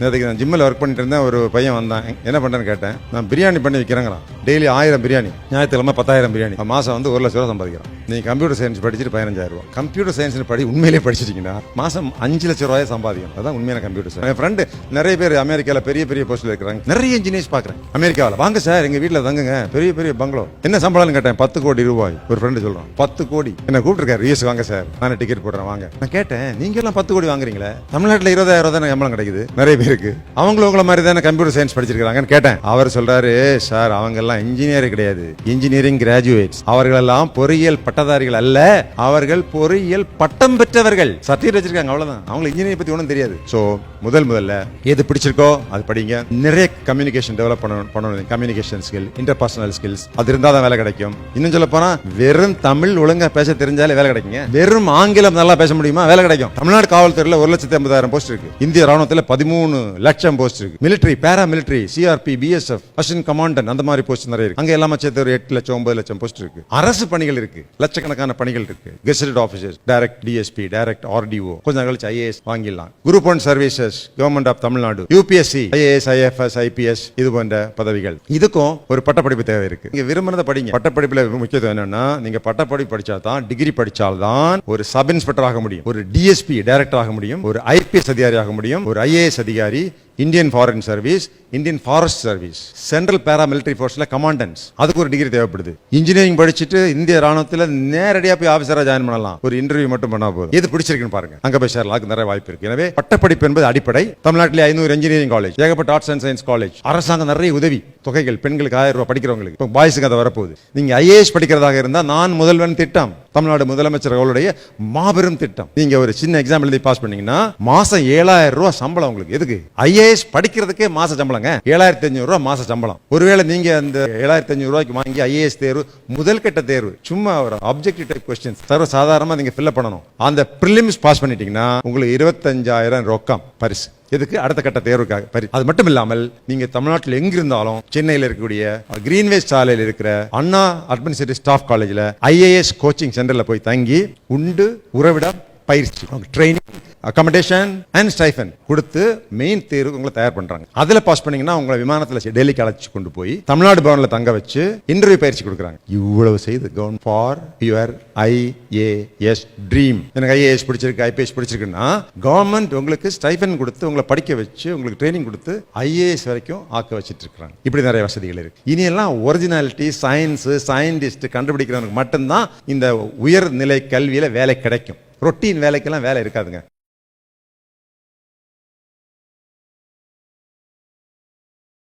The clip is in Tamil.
நேற்றுக்கு நான் ஜிம்மில் ஒர்க் பண்ணிட்டு இருந்தேன் ஒரு பையன் வந்தான். என்ன பண்ணுறேன்னு கேட்டேன். நான் பிரியாணி பண்ணி விற்கிறேங்கிறான் டெய்லி ஆயிரம் பிரியாணி. ஞாயிற்றுக்கிழமை பத்தாயிரம் பிரியாணி. மாதம் வந்து ஒரு லட்ச ரூபா சம்பாதிக்கிறான். நீ கம்ப்யூட்டர் சயின்ஸ் படிச்சுட்டு பதினஞ்சாயிரம் ரூபா கம்ப்யூட்டர் சயின்ஸ் படி உண்மையிலே படிச்சிட்டீங்கன்னா மாதம் அஞ்சு லட்சம் ரூபாய் சம்பாதிக்கணும். அதான் உண்மையான கம்ப்யூட்டர் சயின்ஸ் என் ஃப்ரெண்டு நிறைய பேர் அமெரிக்காவில் பெரிய பெரிய போஸ்ட்டில் இருக்கிறாங்க. நிறைய இன்ஜினியர்ஸ் பார்க்குறேன் அமெரிக்காவில். வாங்க சார் எங்கள் வீட்டில் தங்குங்க. பெரிய பெரிய பங்களோ என்ன சம்பளம்னு கேட்டேன்? பத்து கோடி ரூபாய். ஒரு ஃப்ரெண்டு சொல்கிறான் பத்து கோடி. என்ன கூப்பிட்டுருக்காரு ரியூஸ் வாங்க சார் நான் டிக்கெட் போடுறேன் வாங்க. நான் கேட்டேன் நீங்க எல்லாம் பத்து கோடி வாங்குறீங்களே? தமிழ்நாட்டில் இருபதாயிரம் தானே சம்பளம் கிடைக்குது? நிறைய பேருக்கு அவங்களும் உங்களை மாதிரி தானே கம்ப்யூட்டர் சயின்ஸ் படிச்சிருக்காங்கன்னு கேட்டேன். அவர் சொல்கிறாரு சார் அவங்க எல்லாம் இன்ஜினியர் கிடையாது. இன்ஜினியரிங் கிராஜுவேட்ஸ் அவர்களெல்லாம் பொறியியல் பட்ட பட்டதாரிகள் அல்ல அவர்கள் பொறியியல் பட்டம் பெற்றவர்கள். சர்டிஃபிகேட் வச்சிருக்காங்க அவ்வளவுதான். அவங்களுக்கு இன்ஜினியரிங் பத்தி ஒன்றும் தெரியாது. சோ முதல் முதல்ல எது பிடிச்சிருக்கோ அது படிங்க. நிறைய கம்யூனிகேஷன் டெவலப் பண்ணணும் பண்ணணும். கம்யூனிகேஷன் ஸ்கில் இன்டர்பர்சனல் ஸ்கில்ஸ் அது இருந்தால் தான் வேலை கிடைக்கும். இன்னும் சொல்ல போனா வெறும் தமிழ் ஒழுங்கா பேச தெரிஞ்சாலே வேலை கிடைக்குங்க. வெறும் ஆங்கிலம் நல்லா பேச முடியுமா? வேலை கிடைக்கும். தமிழ்நாடு காவல்துறையில் ஒரு லட்சத்தி ஐம்பதாயிரம் போஸ்ட் இருக்கு. இந்திய ராணுவத்தில் பதிமூணு லட்சம் போஸ்ட் இருக்கு. Military para military CRP BSF assistant commandant அந்த மாதிரி போஸ்ட் நிறைய இருக்கு. அங்க எல்லாமே சேர்த்து ஒரு எட்டு லட்சம் ஒன்பது லட்சம் போஸ்ட் இருக்கு. அரசு பணிகள் இருக்கு. லட்சக்கணக்கான பணிகள் இருக்கு. Gazetted officers direct DSP direct RTO கொஞ்சம் நாள் கழிச்சு ஐஏஎஸ் வாங்கிடலாம். Group one services government of Tamil Nadu UPSC IAS IFS IPS இது போன்ற பதவிகள். இதுக்கும் ஒரு பட்டப்படிப்பு தேவை இருக்கு. நீங்க விரும்புறத படிங்க. பட்டப்படிப்புல முக்கியத்துவம் என்னன்னா நீங்க பட்டப்படிப்பு படிச்சா தான் டிகிரி படிச்சால்தான் ஒரு சப் இன்ஸ்பெக்டர் ஆக முடியும். ஒரு டிஎஸ்பி டைரக்டர் ஆக முடியும். ஒரு ஐபிஎஸ் அதிகாரி ஆக முடியும். ஒரு ஐஏஎஸ் அதிகாரி Indian foreign service Indian forest service central paramilitary ஃபோர்ஸில் commandants அதுக்கு ஒரு டிகிரி தேவைப்படுது. இன்ஜினியரிங் படிச்சுட்டு இந்திய ராணுவத்தில் நேரடியாக போய் ஆஃபீஸராக ஜாயின் பண்ணலாம். ஒரு இன்டர்வியூ மட்டும் பண்ணா போதும். எது பிடிச்சிருக்குன்னு பாருங்க. அங்கே போய் சேரலாம். அதுக்கு நிறைய வாய்ப்பு இருக்கு. எனவே பட்டப்படிப்பு என்பது அடிப்படை. தமிழ்நாட்டில் ஐநூறு இன்ஜினியரிங் காலேஜ் ஏகப்பட்ட ஆர்ட்ஸ் அண்ட் சயின்ஸ் காலேஜ் அரசாங்கம் நிறைய உதவி தொகைகள் பெண்களுக்கு ஆயிரம் ரூபாய் படிக்கிறவங்களுக்கு. இப்போ பாய்ஸுக்கு அதை வரப்போகுது. நீங்கள் ஐஏஎஸ் படிக்கிறதாக இருந்தால் நான் முதல்வன் திட்டம். தமிழ்நாடு முதலமைச்சர் அவருடைய மாபெரும் திட்டம். நீங்கள் ஒரு சின்ன எக்ஸாம் எழுதி பாஸ் பண்ணீங்கன்னா மாதம் ஏழாயிரம் ரூபா சம்பளம் உங்களுக்கு. எதுக்கு? ஐஏஎஸ் படிக்கிறதுக்கே மாச சம்பளங்க. ஏழாயிரத்தி அஞ்சூறு ரூபா மாச சம்பளம். ஒருவேளை நீங்க அந்த ஏழாயிரத்தி அஞ்சூறு ரூபாய்க்கு வாங்கி ஐஏஎஸ் தேர்வு முதல் கட்ட தேர்வு சும்மா ஒரு அப்ஜெக்டிவ் டைப் கொஸ்டின்ஸ் சர்வ சாதாரணமா நீங்க ஃபில்அப் பண்ணணும். அந்த பிரிலிம்ஸ் பாஸ் பண்ணிட்டீங்கன்னா உங்களுக்கு இருபத்தஞ்சாயிரம் ரொக்கம் பரிசு. எதுக்கு? அடுத்த கட்ட தேர்வுக்காக பரி. அது மட்டும் இல்லாமல் நீங்க தமிழ்நாட்டில் எங்க இருந்தாலும் சென்னையில் இருக்கக்கூடிய கிரீன்வேஸ் சாலையில் இருக்கிற அண்ணா அட்மினிஸ்ட்ரேட்டிவ் ஸ்டாஃப் காலேஜில் ஐஏஎஸ் கோச்சிங் சென்டர்ல போய் தங்கி உண்டு உறவிடம் பயிற்சி. ட்ரைனிங் அக்கமடேஷன் அண்ட் ஸ்டைஃபன் கொடுத்து மெயின் தேர்வு உங்களை தயார் பண்றாங்க. அதுல பாஸ் பண்ணீங்கன்னா உங்களை விமானத்தில் டெல்லிக்கு அழைச்சி கொண்டு போய் தமிழ்நாடு பவன்ல தங்க வச்சு இன்டர்வியூ பயிற்சி கொடுக்குறாங்க. இவ்வளவு செய்து gown for your IAS dream எனக்கு ஐஏஎஸ் பிடிச்சிருக்கு ஐபிஎஸ் பிடிச்சிருக்குன்னா கவர்மெண்ட் உங்களுக்கு ஸ்டைஃபன் கொடுத்து உங்களை படிக்க வச்சு உங்களுக்கு ட்ரைனிங் கொடுத்து ஐஏஎஸ் வரைக்கும் ஆக்க வச்சுட்டு இருக்கிறாங்க. இப்படி நிறைய வசதிகள் இருக்கு. இனி எல்லாம் ஒரிஜினாலிட்டி சயின்ஸ் சயின்டிஸ்ட் கண்டுபிடிக்கிறவனுக்கு மட்டும்தான் இந்த உயர்நிலை கல்வியில் வேலை கிடைக்கும். ரொட்டீன் வேலைக்கெல்லாம் வேலை இருக்காதுங்க.